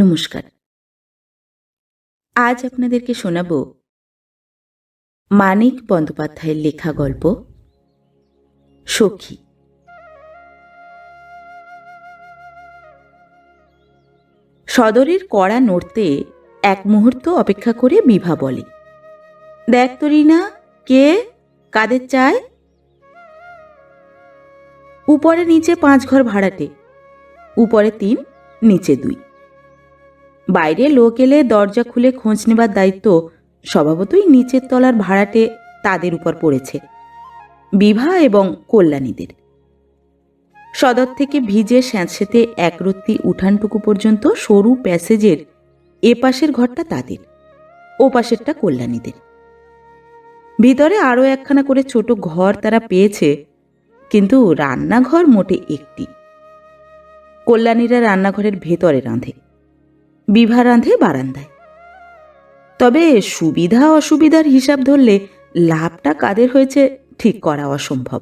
নমস্কার। আজ আপনাদেরকে শোনাব মানিক বন্দ্যোপাধ্যায়ের লেখা গল্প, সখী। সদরের কড়া নড়তে এক মুহূর্ত অপেক্ষা করে বিভা বলে, দেখ রিনা, কে? কাদের চায় উপরে, নিচে পাঁচ ঘর ভাড়াটে, উপরে তিন, নিচে দুই। বাইরে লোক এলে দরজা খুলে খোঁজ নেবার দায়িত্ব স্বভাবতই নিচের তলার ভাড়াটে তাদের উপর পড়েছে, বিভা এবং কল্যাণীদের। সদর থেকে ভিজে স্যাঁতসেতে একরত্তি উঠানটুকু পর্যন্ত সরু প্যাসেজের এ পাশের ঘরটা তাদের ও পাশেরটা কল্যাণীদের। ভিতরে আরও একখানা করে ছোট ঘর তারা পেয়েছে, কিন্তু রান্নাঘর মোটে একটি। কল্যাণীরা রান্নাঘরের ভেতরে রাঁধে। বিভা রাঁধে বারান্দায়। তবে সুবিধা অসুবিধার হিসাব ধরলে লাভটা কাদের হয়েছে ঠিক করা অসম্ভব।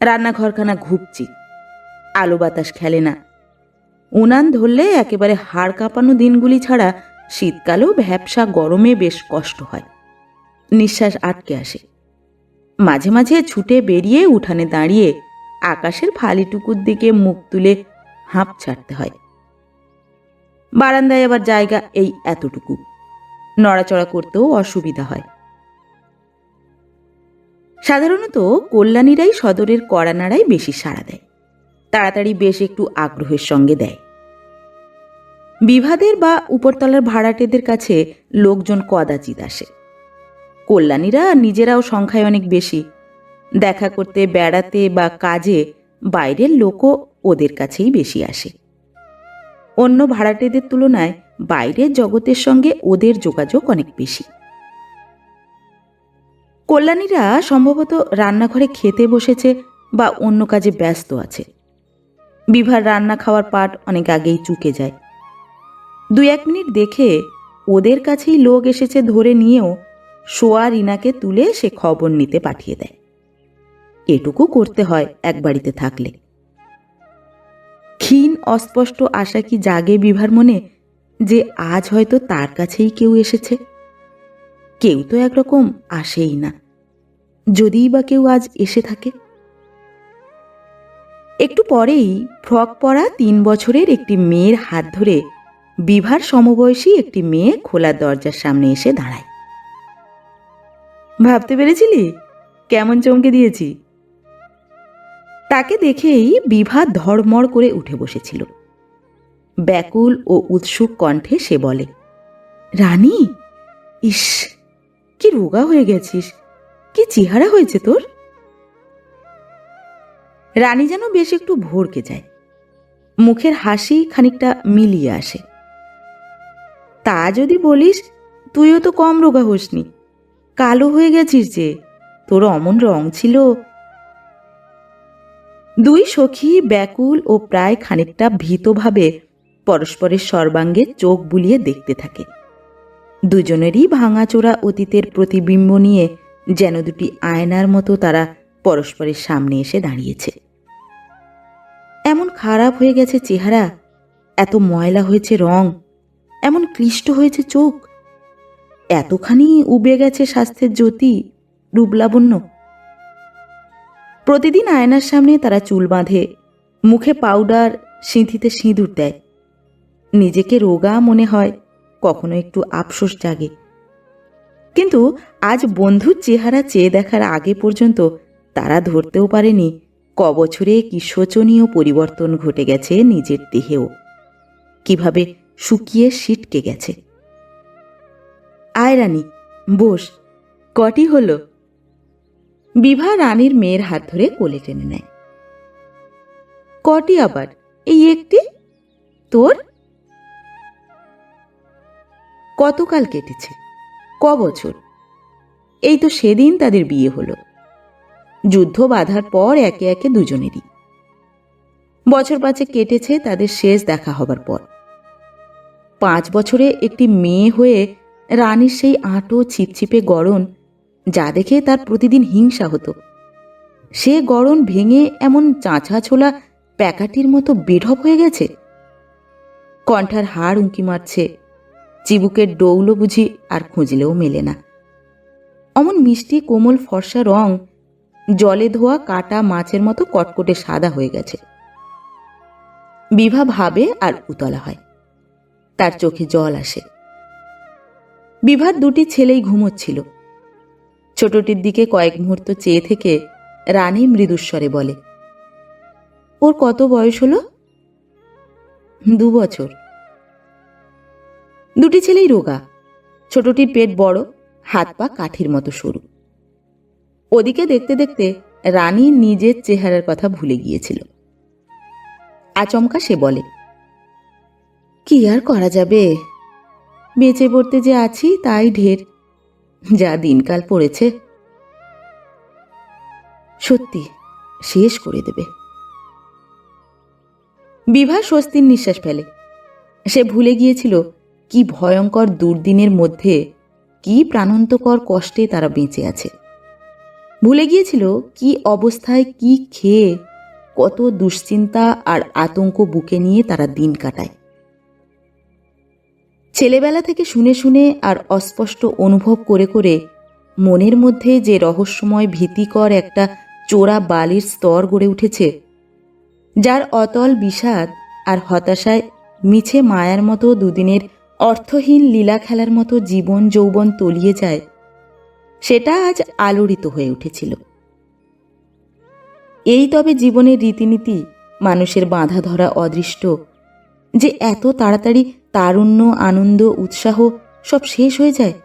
রান্নাঘরখানা ঘুপচি, আলো বাতাস খেলে না। উনান ধরলে একেবারে হাড় কাঁপানো দিনগুলি ছাড়া শীতকালেও ভ্যাবসা গরমে বেশ কষ্ট হয়। নিঃশ্বাস আটকে আসে। মাঝে মাঝে ছুটে বেরিয়ে উঠানে দাঁড়িয়ে আকাশের ফালিটুকুর দিকে মুখ তুলে হাঁপ ছাড়তে হয়। বারান্দায় আবার জায়গা এই এতটুকু। নড়াচড়া করতেও অসুবিধা হয়। সাধারণত কল্যাণীরাই সদরের কড়ানাড়াই বেশি সাড়া দেয়। তাড়াতাড়ি বেশ একটু আগ্রহের সঙ্গে দেয়। বিভাদের বা উপরতলার ভাড়াটেদের কাছে লোকজন কদাচিৎ আসে। কল্যাণীরা নিজেরাও সংখ্যায় অনেক বেশি। দেখা করতে বেড়াতে বা কাজে বাইরের লোকও ওদের কাছেই বেশি আসে। অন্য ভাড়াটেদের তুলনায় বাইরের জগতের সঙ্গে ওদের যোগাযোগ অনেক বেশি। কল্যাণীরা সম্ভবত রান্নাঘরে খেতে বসেছে বা অন্য কাজে ব্যস্ত আছে। বিভার রান্না খাওয়ার পাট অনেক আগেই চুকে যায়। দু এক মিনিট দেখে ওদের কাছেই লোক এসেছে ধরে নিয়েও সোয়া রিনাকে তুলে সে খবর নিতে পাঠিয়ে দেয়। এটুকু করতে হয় এক বাড়িতে থাকলে। ক্ষীণ, অস্পষ্ট আশা কি জাগে বিভার মনে যে আজ হয়তো তার কাছেই কেউ এসেছে? কেউ তো একরকম আসেই না। যদিই বা কেউ আজ এসে থাকে। একটু পরেই ফ্রক পরা তিন বছরের একটি মেয়ের হাত ধরে বিভার সমবয়সী একটি মেয়ে খোলা দরজার সামনে এসে দাঁড়ায়। ভাবতে পেরেছিলি? কেমন চমকে দিয়েছি? তাকে দেখেই বিভা ধড়মড় করে উঠে বসেছিল। ব্যাকুল ও উৎসুক কণ্ঠে সে বলে, রানী, ইস, কি রোগা হয়ে গেছিস, কি চেহারা হয়েছে তোর? রানী যেন বেশ একটু ভরকে যায়। মুখের হাসি খানিকটা মিলিয়ে আসে। তা যদি বলিস, তুইও তো কম রোগা হোসনি। কালো হয়ে গেছিস যে, তোর অমন রং ছিল দুই সখী ব্যাকুল ও প্রায় খানিকটা ভীতভাবে পরস্পরের সর্বাঙ্গে চোখ বুলিয়ে দেখতে থাকে। দুজনেরই ভাঙাচোরা অতীতের প্রতিবিম্ব নিয়ে যেন দুটি আয়নার মতো তারা পরস্পরের সামনে এসে দাঁড়িয়েছে। এমন খারাপ হয়ে গেছে চেহারা, এত ময়লা হয়েছে রং, এমন ক্লিষ্ট হয়েছে চোখ, এতখানি উবে গেছে স্বাস্থ্যের জ্যোতি, রূপলাবণ্য। প্রতিদিন আয়নার সামনে তারা চুল বাঁধে, মুখে পাউডার সিঁথিতে সিঁদুর দেয়। নিজেকে রোগা মনে হয়, কখনো একটু আফসোস জাগে। কিন্তু আজ বন্ধুর চেহারা চেয়ে দেখার আগে পর্যন্ত তারা ধরতেও পারেনি কবছরে বছরে কি শোচনীয় পরিবর্তন ঘটে গেছে নিজের দেহেও। কীভাবে শুকিয়ে সিটকে গেছে। আয়রানি বোস, কটি হলো? বিভা রানীর মেয়ের হাত ধরে কোলে টেনে নেয়। কটি আবার? এই একটি? তোর? কতকাল কেটেছে? ক বছর? এই তো সেদিন তাদের বিয়ে হলো। যুদ্ধ বাধার পর একে একে দুজনেরই। বছর পাঁচে কেটেছে, তাদের শেষ দেখা হবার পর। পাঁচ বছরে একটি মেয়ে হয়ে রানীর সেই আঁটো, ছিপছিপে গড়ন যা দেখে তার প্রতিদিন হিংসা হতো। সে গড়ন ভেঙে এমন চাঁচা ছোলা প্যাকাটির মতো বেঢপ হয়ে গেছে। কণ্ঠার হাড় উঁকি মারছে। চিবুকের ডৌলো বুঝি আর খুঁজলেও মেলে না। অমন মিষ্টি কোমল ফর্সা রং জলে ধোয়া কাটা মাছের মতো কটকটে সাদা হয়ে গেছে। বিভা ভাবে আর উতলা হয়। তার চোখে জল আসে। বিভার দুটি ছেলেই ঘুমোচ্ছিল। ছোটটির দিকে কয়েক মুহূর্ত চেয়ে থেকে রানী মৃদুস্বরে বলে, ওর কত বয়স হলো? দু বছর। দুটি ছেলেই রোগা। ছোটটির পেট বড়, হাত পা কাঠির মতো সরু। ওদিকে দেখতে দেখতে রানী নিজের চেহারার কথা ভুলে গিয়েছিল। আচমকা সে বলে, কি আর করা যাবে? বেঁচে পড়তে যে আছি, তাই ঢের। যা দিনকাল পড়েছে। সত্যি, শেষ করে দেবে। বিভা স্বস্তির নিঃশ্বাস ফেলে। সে ভুলে গিয়েছিল কি ভয়ঙ্কর দুর্দিনের মধ্যে, কি প্রাণান্তকর কষ্টে তারা বেঁচে আছে। ভুলে গিয়েছিল কি অবস্থায় কি খেয়ে, কত দুশ্চিন্তা আর আতঙ্ক বুকে নিয়ে তারা দিন কাটায়। ছেলেবেলা থেকে শুনে শুনে আর অস্পষ্ট অনুভব করে করে মনের মধ্যে যে রহস্যময় ভীতিকর একটা চোরা বালির স্তর গড়ে উঠেছে, যার অতল বিষাদ আর হতাশায় মিছে মায়ার মতো দুদিনের অর্থহীন লীলা খেলার মতো জীবন যৌবন তলিয়ে যায়, সেটা আজ আলোড়িত হয়ে উঠেছিল। এই তবে জীবনের রীতিনীতি মানুষের বাঁধা ধরা অদৃষ্ট যে এত তাড়াতাড়ি তারুণ্য, আনন্দ, উৎসাহ সব শেষ হয়ে যায়।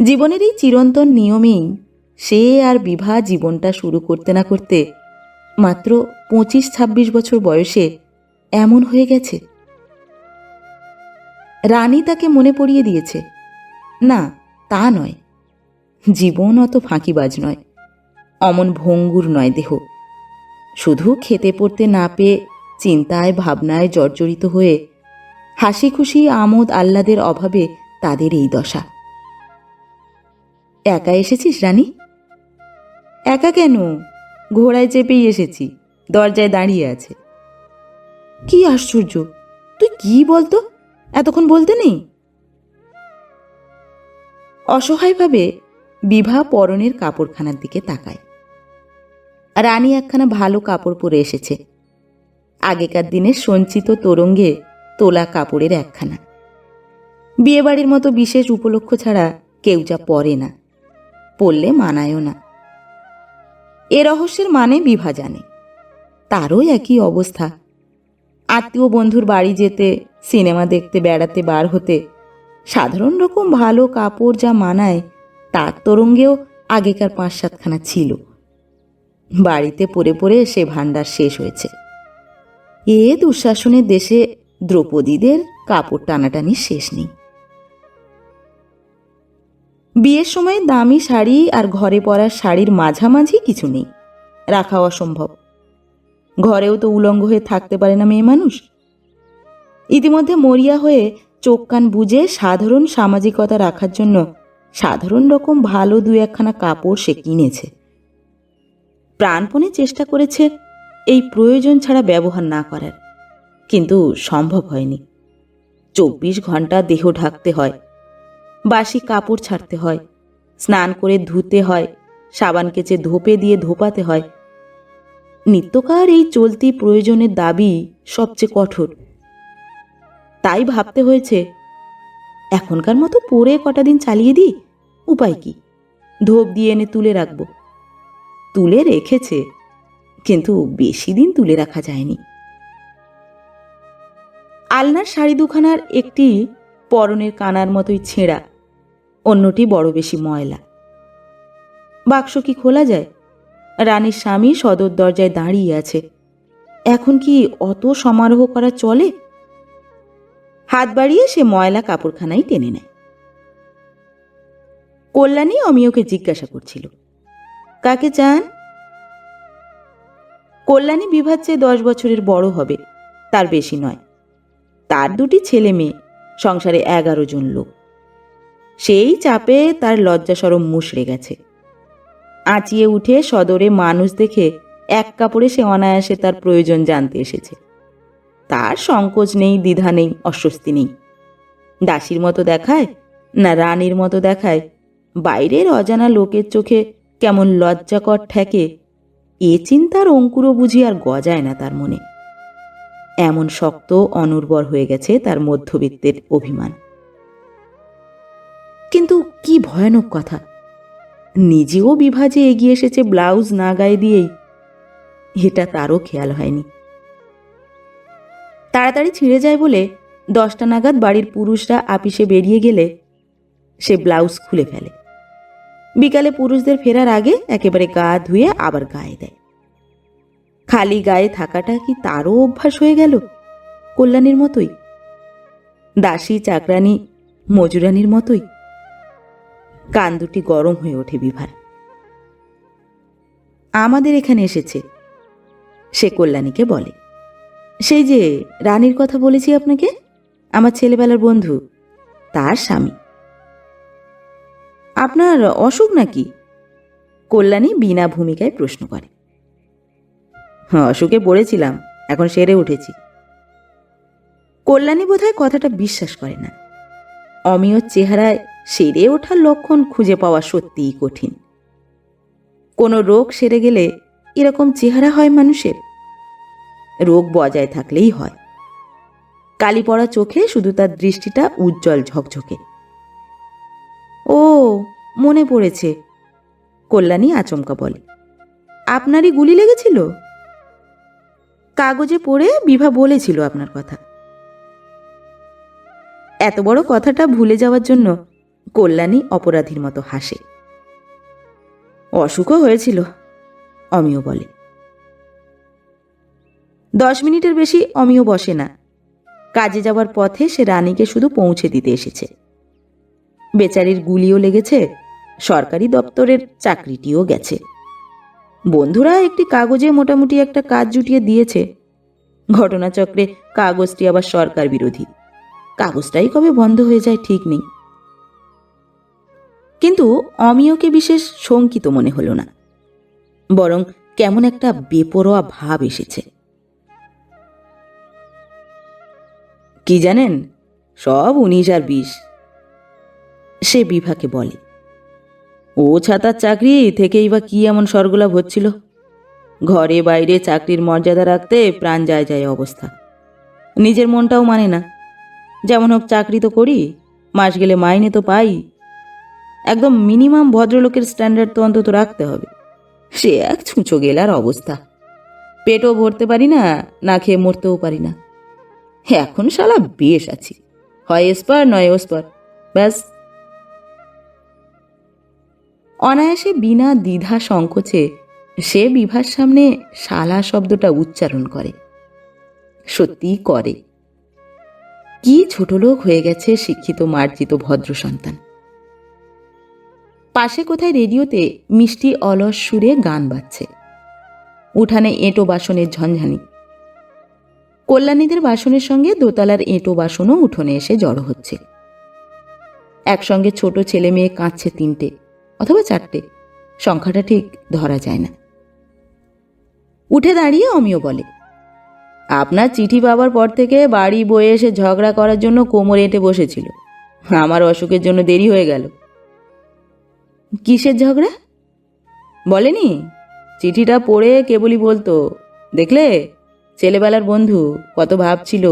জীবনের এই চিরন্তন নিয়মেই সে আর বিভা জীবনটা শুরু করতে না করতে মাত্র পঁচিশ ছাব্বিশ বছর বয়সে এমন হয়ে গেছে। রানী তাকে মনে পড়িয়ে দিয়েছে, না, তা নয়। জীবন অত ফাঁকিবাজ নয়, অমন ভঙ্গুর নয় দেহ। শুধু খেতে পড়তে না পেয়ে চিন্তায়, ভাবনায় জর্জরিত হয়ে হাসি খুশি আমোদ আহ্লাদের অভাবে তাদের এই দশা। একা এসেছিস, রানী? একা কেন? ঘোড়ায় চেপেই এসেছি, দরজায় দাঁড়িয়ে আছে। কি আশ্চর্য! তুই কি বলতো? এতক্ষণ বলতে নেই? অসহায়ভাবে বিভা পরনের কাপড়খানার দিকে তাকায়। রানী একখানা ভালো কাপড় পরে এসেছে। আগেকার দিনের সঞ্চিত তোরঙ্গে তোলা কাপড়ের একখানা। বিয়েবাড়ির মতো বিশেষ উপলক্ষ ছাড়া কেউ যা পরে না, পরলে মানায়ও না। এ রহস্যের মানে বিভা জানে, তারও একই অবস্থা। আত্মীয় বন্ধুর বাড়ি যেতে, সিনেমা দেখতে, বেড়াতে বার হতে, সাধারণ রকম ভালো কাপড় যা মানায়, তার তরঙ্গেও আগেকার পাঁচ সাতখানা ছিল। বাড়িতে পরে পরে সে ভাণ্ডার শেষ হয়েছে। এ দুঃশাসনের দেশে দ্রৌপদীদের কাপড় টানাটানি শেষ নেই। বিয়ের সময় দামি শাড়ি আর ঘরে পরার শাড়ির মাঝামাঝি কিছু নেই। রাখা অসম্ভব। ঘরেও তো উলঙ্গ হয়ে থাকতে পারে না মেয়ে মানুষ। ইতিমধ্যে মরিয়া হয়ে চোখ কান বুঝে সাধারণ সামাজিকতা রাখার জন্য সাধারণ রকম ভালো দু একখানা কাপড় সে কিনেছে। প্রাণপণে চেষ্টা করেছে এই প্রয়োজন ছাড়া ব্যবহার না করার। কিন্তু সম্ভব হয়নি। চব্বিশ ঘণ্টা দেহ ঢাকতে হয়, বাসি কাপড় ছাড়তে হয়, স্নান করে ধুতে হয়, সাবান কেচে ধোপে দিয়ে ধোপাতে হয়। নিত্যকার এই চলতি প্রয়োজনের দাবি সবচেয়ে কঠোর। তাই ভাবতে হয়েছে, এখনকার মতো পরে কটা দিন চালিয়ে দিই, উপায় কি? ধোপ দিয়ে এনে তুলে রাখব। তুলে রেখেছে, কিন্তু বেশি দিন তুলে রাখা যায়নি। আলনার শাড়ি দুখানার একটি পরনের কানার মতোই ছেঁড়া, অন্যটি বড় বেশি ময়লা। বাক্স কি খোলা যায়? রানীর স্বামী সদর দরজায় দাঁড়িয়ে আছে। এখন কি অত সমারোহ করা চলে? হাত বাড়িয়ে সে ময়লা কাপড়খানাই টেনে নেয়। কল্যাণী অমিয়কে জিজ্ঞাসা করছিল, কাকে চান? কল্যাণী বিভার চেয়ে দশ বছরের বড় হবে, তার বেশি নয়। তার দুটি ছেলে মেয়ে, সংসারে এগারো জন লোক। সেই চাপে তার লজ্জা সরম মুশড়ে গেছে। আঁচিয়ে উঠে সদরে মানুষ দেখে এক কাপড়ে সে অনায়াসে তার প্রয়োজন জানতে এসেছে। তার সংকোচ নেই, দ্বিধা নেই, অস্বস্তি নেই। দাসীর মতো দেখায় না রানীর মতো দেখায়? বাইরের অজানা লোকের চোখে কেমন লজ্জাকর ঠেকে, এ চিন্তার অঙ্কুরও বুঝি আর গজায় না তার মনে। এমন শক্ত, অনুর্বর হয়ে গেছে তার মধ্যবিত্তের অভিমান। কিন্তু কি ভয়ানক কথা। নিজেও বিভাজে এগিয়ে এসেছে ব্লাউজ না গায়ে দিয়েই। এটা তারও খেয়াল হয়নি। তাড়াতাড়ি ছিঁড়ে যায় বলে দশটা নাগাদ বাড়ির পুরুষরা আপিসে বেরিয়ে গেলে সে ব্লাউজ খুলে ফেলে। বিকালে পুরুষদের ফেরার আগে একেবারে গা ধুয়ে আবার গায়ে দেয়। খালি গায়ে থাকাটা কি তারও অভ্যাস হয়ে গেল? কল্যাণীর মতোই। দাসী চাকরানি মজুরানির মতোই। কান দুটি গরম হয়ে ওঠে বিভার। আমাদের এখানে এসেছে, সে কল্যাণীকে বলে। সেই যে রানীর কথা বলেছি আপনাকে? আমার ছেলেবেলার বন্ধু, তার স্বামী। আপনার অসুখ নাকি? কল্যাণী বিনা ভূমিকায় প্রশ্ন করে। অসুখে পড়েছিলাম, এখন সেরে উঠেছি। কল্যাণী বোধহয় কথাটা বিশ্বাস করে না। অমিয় চেহারায় সেরে ওঠার লক্ষণ খুঁজে পাওয়া সত্যিই কঠিন। কোনো রোগ সেরে গেলে এরকম চেহারা হয় মানুষের? রোগ বজায় থাকলেই হয়। কালি পড়া চোখে শুধু তার দৃষ্টিটা উজ্জ্বল ঝকঝকে। ও, মনে পড়েছে, কল্যাণী আচমকা বলে। আপনারই গুলি লেগেছিল? কাগজে পড়ে বিভা বলেছিল আপনার কথা। এত বড় কথাটা ভুলে যাওয়ার জন্য কল্যাণী অপরাধীর মতো হাসে। অসুখও হয়েছিল, অমিও বলে। দশ মিনিটের বেশি অমিও বসে না। কাজে যাওয়ার পথে সে রানীকে শুধু পৌঁছে দিতে এসেছে। বেচারির গুলিও লেগেছে, সরকারি দপ্তরের চাকরিটিও গেছে। বন্ধুরা, একটি কাগজে মোটামুটি একটা কাজ জুটিয়ে দিয়েছে। ঘটনাচক্রে কাগজটি আবার সরকার বিরোধী। কাগজটাই কবে বন্ধ হয়ে যায় ঠিক নেই। কিন্তু অমিয়কে বিশেষ শঙ্কিত মনে হলো না। বরং কেমন একটা বেপরোয়া ভাব এসেছে। কি জানেন? সব উনিশ আর বিশ। সে বিভাকে বলে। ও ছাতার চাকরি থেকেই বা কি এমন স্বর্গলাভ হচ্ছিল? ঘরে বাইরে চাকরির মর্যাদা রাখতে প্রাণ যায় যায় অবস্থা। নিজের মনটাও মানে না। যেমন হোক চাকরি তো করি, মাস গেলে মাইনে তো পাই। একদম মিনিমাম ভদ্রলোকের স্ট্যান্ডার্ড তো অন্তত রাখতে হবে। সে এক ছুঁচো গেলার অবস্থা। পেটও ভরতে পারি না না খেয়ে মরতেও পারি না। এখন শালা বেশ আছি। হয় এসপার, নয় ওসপার। ব্যাস। অনায়াসে বিনা দ্বিধা সংকোচে সে বিভার সামনে শালা শব্দটা উচ্চারণ করে। সত্যিই করে। কি ছোট লোক হয়ে গেছে শিক্ষিত মার্জিত ভদ্র সন্তান। পাশে কোথায় রেডিওতে মিষ্টি অলস সুরে গান বাজছে। উঠানে এঁটো বাসনের ঝঞ্ঝানি কল্যাণীদের বাসনের সঙ্গে দোতলার এঁটো বাসনও উঠোনে এসে জড়ো হচ্ছে। একসঙ্গে ছোট ছেলে মেয়ে কাঁদছে তিনটে। অথবা চারটে। সংখ্যাটা ঠিক ধরা যায় না। উঠে দাঁড়িয়ে অমিয় বলে, আপনার চিঠি পাবার পর থেকে বাড়ি বয়ে এসে ঝগড়া করার জন্য কোমর এঁটে বসেছিল। আমার অসুখের জন্য দেরি হয়ে গেল। কিসের ঝগড়া? বলেনি, চিঠিটা পড়ে কেবলই বলতো, দেখলে? ছেলেবেলার বন্ধু, কত ভাবছিল,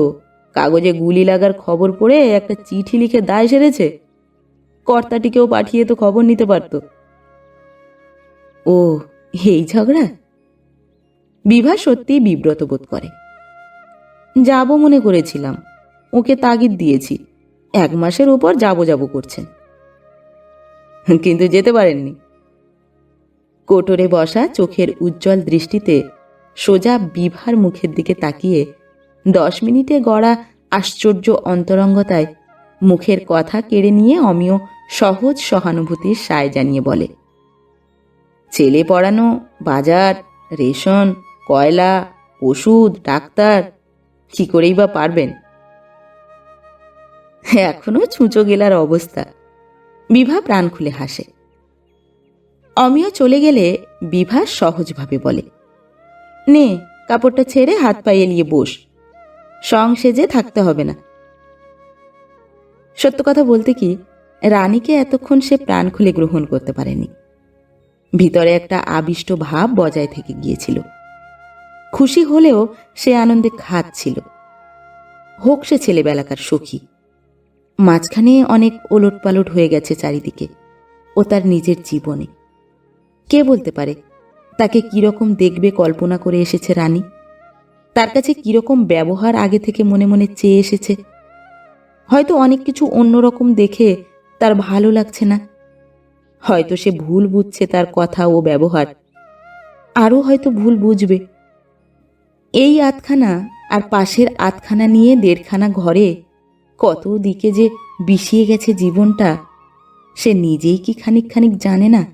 কাগজে গুলি লাগার খবর পড়ে একটা চিঠি লিখে দায় সেরেছে? কর্তাটিকেও পাঠিয়ে তো খবর নিতে পারত। ও, এই ঝগড়া? বিভা সত্যিই বিব্রত বোধ করে। যাব মনে করেছিলাম, ওকে তাগিদ দিয়েছি, এক মাসের ওপর যাব যাব করছেন কিন্তু যেতে পারেননি। কোটরে বসা চোখের উজ্জ্বল দৃষ্টিতে সোজা বিভার মুখের দিকে তাকিয়ে দশ মিনিটে গড়া আশ্চর্য অন্তরঙ্গতায় মুখের কথা কেড়ে নিয়ে অমিয় সহজ সহানুভূতির সায় জানিয়ে বলে, ছেলে পড়ানো, বাজার, রেশন, কয়লা, ওষুধ, ডাক্তার, কি করেই বা পারবেন? এখনও ছুঁচো গেলার অবস্থা। বিভা প্রাণ খুলে হাসে। অমিয় চলে গেলে বিভা সহজভাবে বলে, নে, কাপড়টা ছেড়ে হাত পা এলিয়ে বস। সং সেজে থাকতে হবে না। সত্য কথা বলতে কি, রানীকে এতক্ষণ সে প্রাণ খুলে গ্রহণ করতে পারেনি। ভিতরে একটা আবিষ্ট ভাব বজায় থেকে গিয়েছিল। খুশি হলেও সে আনন্দে খাচ্ছিল। হোক সে ছেলেবেলাকার সখী। মাঝখানে অনেক ওলট পালট হয়ে গেছে চারিদিকে, ও তার নিজের জীবনে। কে বলতে পারে, তাকে কীরকম দেখবে কল্পনা করে এসেছে রানী? তার কাছে কীরকম ব্যবহার আগে থেকে মনে মনে চেয়ে এসেছে? হয়তো অনেক কিছু অন্যরকম দেখে তার ভালো লাগছে না। হয়তো সে ভুল বুঝছে তার কথা ও ব্যবহার। আরও হয়তো ভুল বুঝবে। এই আতখানা আর পাশের আতখানা নিয়ে দেড়খানা ঘরে কত দিকে যে বিষিয়ে গেছে জীবনটা, সে নিজেই কি খানিক খানিক জানে না।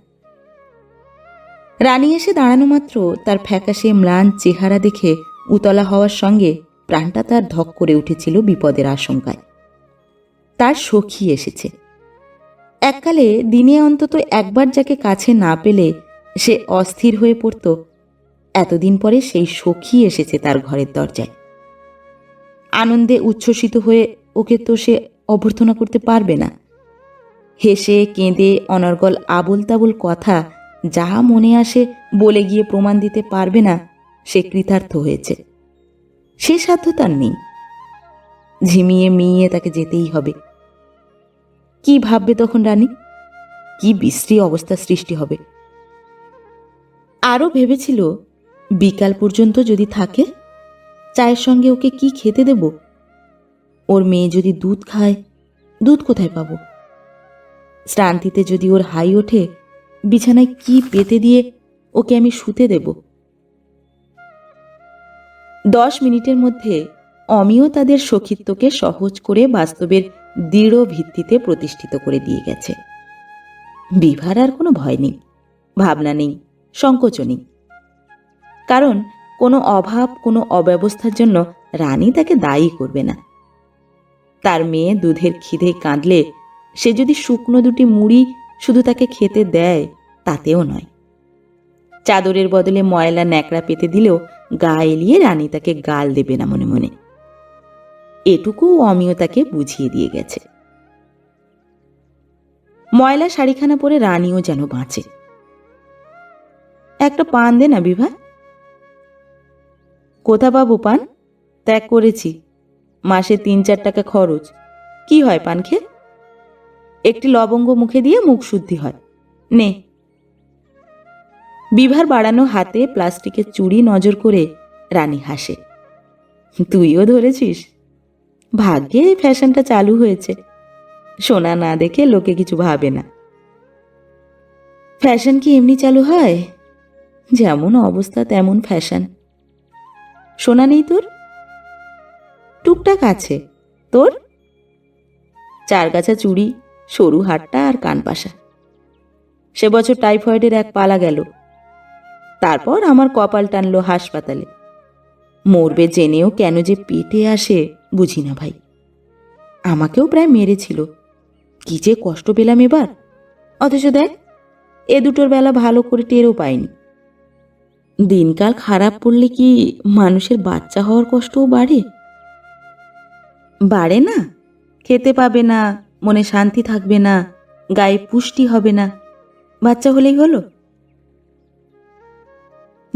রানী এসে দাঁড়ানো মাত্র তার ফ্যাকাশে ম্লান চেহারা দেখে উতলা হওয়ার সঙ্গে প্রাণটা তার ধক করে উঠেছিল বিপদের আশঙ্কায়। তার সখী এসেছে। এককালে দিনে অন্তত একবার যাকে কাছে না পেলে সে অস্থির হয়ে পড়ত। এতদিন পরে সেই সখী এসেছে তার ঘরের দরজায়। আনন্দে উচ্ছ্বসিত হয়ে ওকে তো সে অভ্যর্থনা করতে পারবে না। হেসে, কেঁদে, অনর্গল আবল তাবল কথা যা মনে আসে বলে গিয়ে প্রমাণ দিতে পারবে না, সে কৃতার্থ হয়েছে। সে সাধ্য তার নেই। ঝিমিয়ে মিয়ে তাকে যেতেই হবে। কি ভাববে তখন রানী? কি বিশ্রী অবস্থা সৃষ্টি হবে? আরও ভেবেছিল, বিকাল পর্যন্ত যদি থাকে, চায়ের সঙ্গে ওকে কি খেতে দেব? ওর মেয়ে যদি দুধ খায়, দুধ কোথায় পাবো? শ্রান্তিতে যদি ওর হাই ওঠে, বিছানায় কি পেতে দিয়ে ওকে আমি শুতে দেব? দশ মিনিটের মধ্যে অমিও তাদের সখিত্বকে সহজ করে বাস্তবের দৃঢ় ভিত্তিতে প্রতিষ্ঠিত করে দিয়ে গেছে। বিভার আর কোনো ভয় নেই, ভাবনা নেই সংকোচ নেই। কারণ কোনো অভাব, কোনো অব্যবস্থার জন্য রানী তাকে দায়ী করবে না। তার মেয়ে দুধের খিদে কাঁদলে সে যদি শুকনো দুটি মুড়ি শুধু তাকে খেতে দেয়, তাতেও নয়। চাদরের বদলে ময়লা ন্যাকড়া পেতে দিলেও গা এলিয়ে রানী তাকে গাল দেবে না মনে মনে। এটুকু অমিয় তাকে বুঝিয়ে দিয়ে গেছে। ময়লা শাড়িখানা পরে রানীও যেন বাঁচে। একটা পান দে না বিভা। কোথা পাবো পান? ত্যাগ করেছি। মাসে তিন চার টাকা খরচ। কি হয় পান খেয়ে? একটি লবঙ্গ মুখে দিয়ে মুখ শুদ্ধি হয়। নে। বিভার বাড়ানো হাতে প্লাস্টিকের চুড়ি নজর করে রানী হাসে। তুইও ধরেছিস? ভাগ্যে এই ফ্যাশনটা চালু হয়েছে। সোনা না দেখে লোকে কিছু ভাবে না। ফ্যাশন কি এমনি চালু হয়? যেমন অবস্থা, তেমন ফ্যাশন। সোনা নেই তোর? টুকটাক আছে। তোর? চারগাছা চুড়ি, সরু হাটটা আর কানপাশা সে বছর টাইফয়েডের এক পালা গেল। তারপর আমার কপাল টানলো হাসপাতালে। মরবে জেনেও কেন যে পেটে আসে। বুঝি না ভাই। আমাকেও প্রায় মেরেছিল। কি যে কষ্ট পেলাম এবার। অথচ দেখ, এ দুটোর বেলা ভালো করে টেরও পাইনি। দিনকাল খারাপ পড়লে কি মানুষের বাচ্চা হওয়ার কষ্টও বাড়ে? বাড়ে না। খেতে পাবে না, মনে শান্তি থাকবে না, গায়ে পুষ্টি হবে না। বাচ্চা হলেই হলো।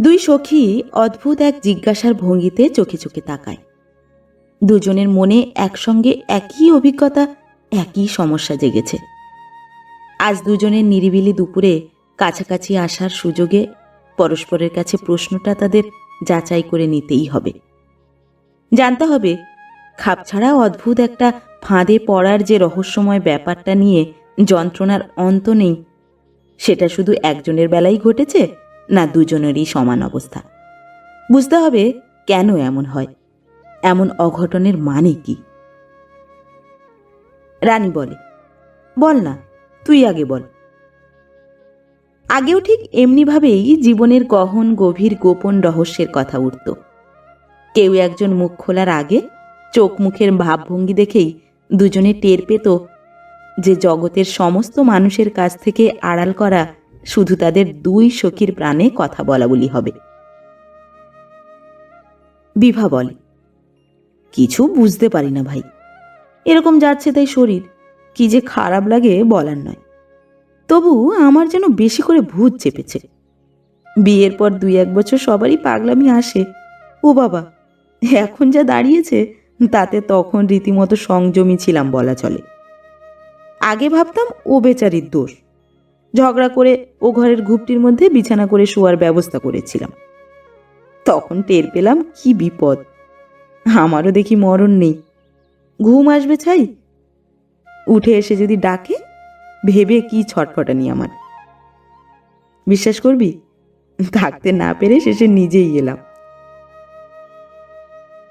দুই সখী অদ্ভুত এক জিজ্ঞাসার ভঙ্গিতে চোখে চোখে তাকায়। দুজনের মনে একসঙ্গে একই অভিজ্ঞতা, একই সমস্যা জেগেছে। আজ দুজনের নিরিবিলি দুপুরে কাছাকাছি আসার সুযোগে পরস্পরের কাছে প্রশ্নটা তাদের যাচাই করে নিতেই হবে। জানতে হবে, খাপ খাপছাড়া অদ্ভুত একটা ফাঁদে পড়ার যে রহস্যময় ব্যাপারটা নিয়ে যন্ত্রণার অন্ত নেই, সেটা শুধু একজনের বেলাই ঘটেছে না দুজনেরই সমান অবস্থা? বুঝতে হবে কেন এমন হয়। এমন অঘটনের মানে কি? রানী বলে, বল না, তুই আগে বল। আগেও ঠিক এমনিভাবেই জীবনের গহন, গভীর, গোপন রহস্যের কথা উঠত। কেউ একজন মুখ খোলার আগে চোখ মুখের ভাবভঙ্গি দেখেই দুজনে টের পেত যে জগতের সমস্ত মানুষের কাছ থেকে আড়াল করা শুধু তাদের দুই সখীর প্রাণে কথা বলা বলি হবে। বিভা বলে কিছু বুঝতে পারি না ভাই। এরকম যাচ্ছে তাই শরীর, কি যে খারাপ লাগে বলার নয়। তবু আমার যেন বেশি করে ভূত চেপেছে। বিয়ের পর দুই এক বছর সবারই পাগলামি আসে। ও বাবা, এখন যা দাঁড়িয়েছে, তাতে তখন রীতিমতো সংযমী ছিলাম বলা চলে। আগে ভাবতাম ও বেচারির দোষ। ঝগড়া করে ও ঘরের ঘুপটির মধ্যে বিছানা করে শোয়ার ব্যবস্থা করেছিলাম। তখন টের পেলাম কি বিপদ। আমারও দেখি মরণ নেই। ঘুম আসবে ছাই? উঠে এসে যদি ডাকে, ভেবে কি ছটফটানি আমার। বিশ্বাস করবি? থাকতে না পেরে শেষে নিজেই এলাম।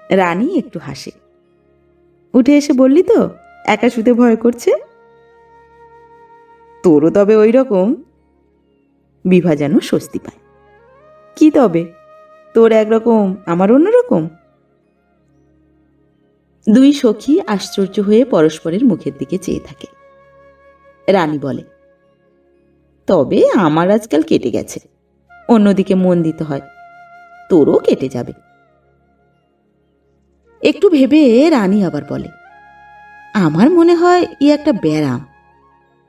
রানী একটু হাসে। উঠে এসে বললি তো, একা শুতে ভয় করছে? তোরও তবে ওই রকম। বিভা যেন স্বস্তি পায়। কি তবে? তোর একরকম, আমার অন্যরকম? দুই সখী আশ্চর্য হয়ে পরস্পরের মুখের দিকে চেয়ে থাকে। রানী বলে, তবে আমার আজকাল কেটে গেছে। অন্যদিকে মন দিতে হয়, তোরও কেটে যাবে। একটু ভেবে রানী আবার বলে, আমার মনে হয় ই একটা ব্যারাম।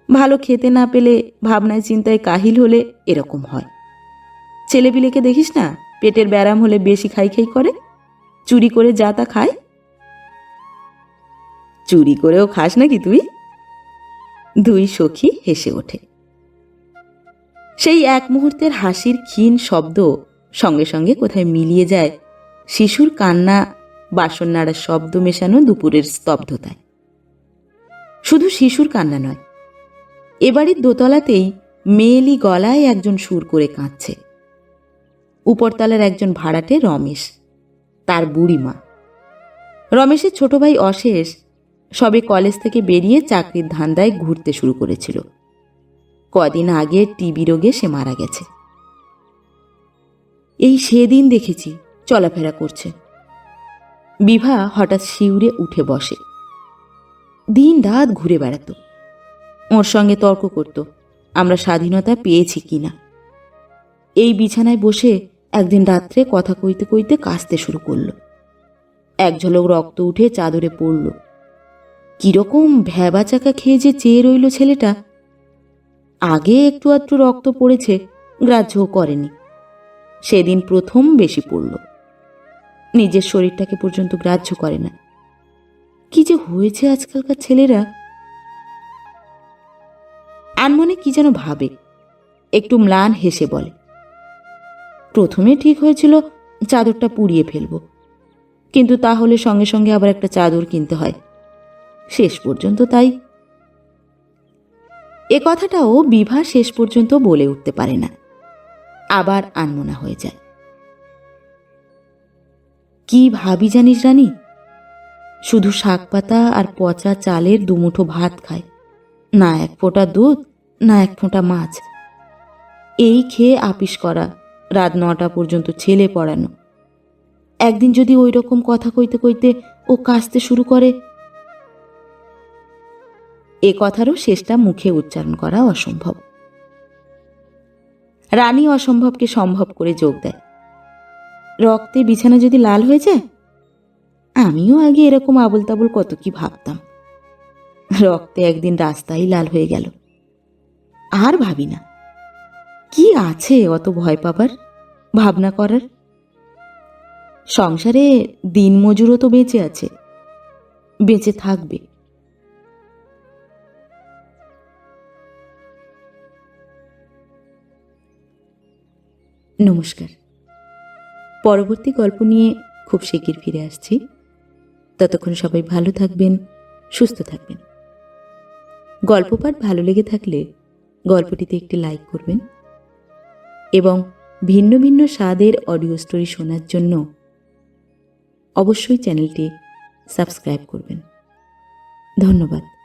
ভালো খেতে না পেলে, ভাবনায় চিন্তায় কাহিল হলে এরকম হয়। ছেলেপিলেকে দেখিস না, পেটের ব্যারাম হলে বেশি খাই খাই করে? চুরি করে যা তা খায় চুরি করেও খাস নাকি তুই? দুই সখী হেসে ওঠে। সেই এক মুহূর্তের হাসির ক্ষীণ শব্দ সঙ্গে সঙ্গে কোথায় মিলিয়ে যায়, শিশুর কান্না, বাসন নাড়ার শব্দ মেশানো দুপুরের স্তব্ধতায়। শুধু শিশুর কান্না নয় এবাড়ির দোতলাতেই মেয়েলি গলায় একজন সুর করে কাঁদছে। উপরতলার একজন ভাড়াটে রমেশ, তার বুড়ি মা রমেশের ছোট ভাই অশেষ সবে কলেজ থেকে বেরিয়ে চাকরির ধান্দায় ঘুরতে শুরু করেছিল। কদিন আগে টিবি রোগে সে মারা গেছে। এই সেদিন দেখেছি চলাফেরা করছে। বিভা হঠাৎ শিউরে উঠে বসে। দিন রাত ঘুরে বেড়াতো। ওর সঙ্গে তর্ক করত, আমরা স্বাধীনতা পেয়েছি কিনা এই বিছানায় বসে একদিন রাত্রে কথা কইতে কইতে কাঁচতে শুরু করল। এক ঝলক রক্ত উঠে চাদরে পড়ল। কীরকম ভ্যাবা চাকা খেয়ে যে চেয়ে রইল ছেলেটা? আগে একটু আধটু রক্ত পড়েছে, গ্রাহ্যও করেনি। সেদিন প্রথম বেশি পড়ল। নিজের শরীরটাকে পর্যন্ত গ্রাহ্য করে না। কি যে হয়েছে আজকালকার ছেলেরা? আনমনে কি যেন ভাবে, একটু ম্লান হেসে বলে, প্রথমে ঠিক হয়েছিল, চাদরটা পুড়িয়ে ফেলব। কিন্তু তাহলে সঙ্গে সঙ্গে আবার একটা চাদর কিনতে হয়। শেষ পর্যন্ত তাই। এ কথাটাও বিভা শেষ পর্যন্ত বলে উঠতে পারে না। আবার আনমনা হয়ে যায়। কি ভাবি জানিস রানী? শুধু শাক পাতা আর পচা চালের দুমুঠো ভাত খায়। না এক ফোঁটা দুধ, না এক ফোঁটা মাছ। এই খেয়ে আপিস করা রাত নটা পর্যন্ত ছেলে পড়ানো। একদিন যদি ওই রকম কথা কইতে কইতে ও কাশতে শুরু করে এ কথারও শেষটা মুখে উচ্চারণ করা অসম্ভব। রানী অসম্ভবকে সম্ভব করে যোগ দেয়। রক্তে বিছানা যদি লাল হয়ে যায়? আমিও আগে এরকম আবল তাবল কত কি ভাবতাম। রক্তে একদিন রাস্তাই লাল হয়ে গেল। আর ভাবি না। কি আছে অত ভয় পাবার? ভাবনা করার? সংসারে দিনমজুরও তো বেঁচে আছে। বেঁচে থাকবে। নমস্কার। পরবর্তী গল্প নিয়ে খুব শিগগির ফিরে আসছি। ততক্ষণ সবাই ভালো থাকবেন, সুস্থ থাকবেন। গল্প পাঠ ভালো লেগে থাকলে গল্পটিতে একটি লাইক করবেন এবং ভিন্ন ভিন্ন স্বাদের অডিও স্টোরি শোনার জন্য অবশ্যই চ্যানেলটি সাবস্ক্রাইব করবেন। ধন্যবাদ।